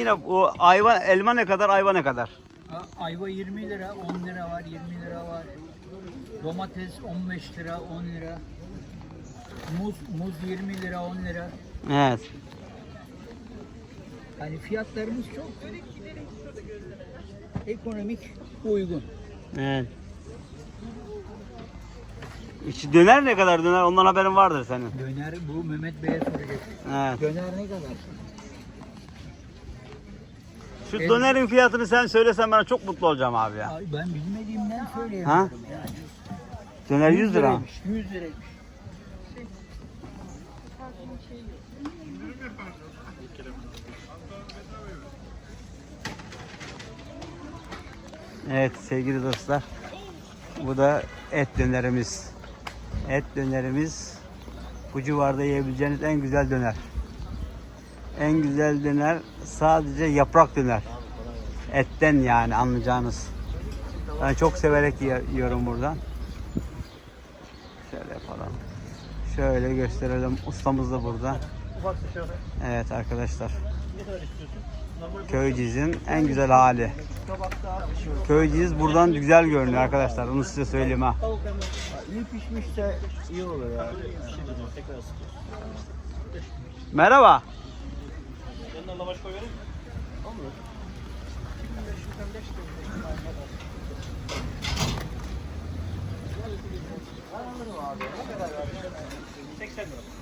Yine bu ayva elma ne kadar ayva ne kadar? Ha, Ayva 20 lira, 10 lira var, 20 lira var. Domates 15 lira, 10 lira. Muz, muz 20 lira, 10 lira. Evet. Yani fiyatlarımız çok ekonomik uygun. Evet. İçi döner ne kadar döner? Ondan haberin vardır senin. Döner bu Mehmet Bey'e soracak. Evet. Döner ne kadar? Şu Evet. dönerin fiyatını sen söylesen bana çok mutlu olacağım abi ya. Ay, ben bilmediğimden söyleyemiyorum yani. Döner 100 lira. liraymış, 100 liraymış. Evet sevgili dostlar. Bu da et dönerimiz. Et dönerimiz bu civarda yiyebileceğiniz en güzel döner. En güzel döner sadece yaprak döner. Etten yani anlayacağınız. Ben çok severek yiyorum buradan. Şöyle yapalım. Şöyle gösterelim. Ustamız da burada. Evet arkadaşlar. Köyceğiz'in en güzel hali. Köyceğiz buradan güzel görünüyor arkadaşlar. Onu size söyleyeyim ha. İyi pişmişse iyi olur ya. Merhaba lavaş koy vereyim mi? Olur. 2500'den 5 lira. 80 lira.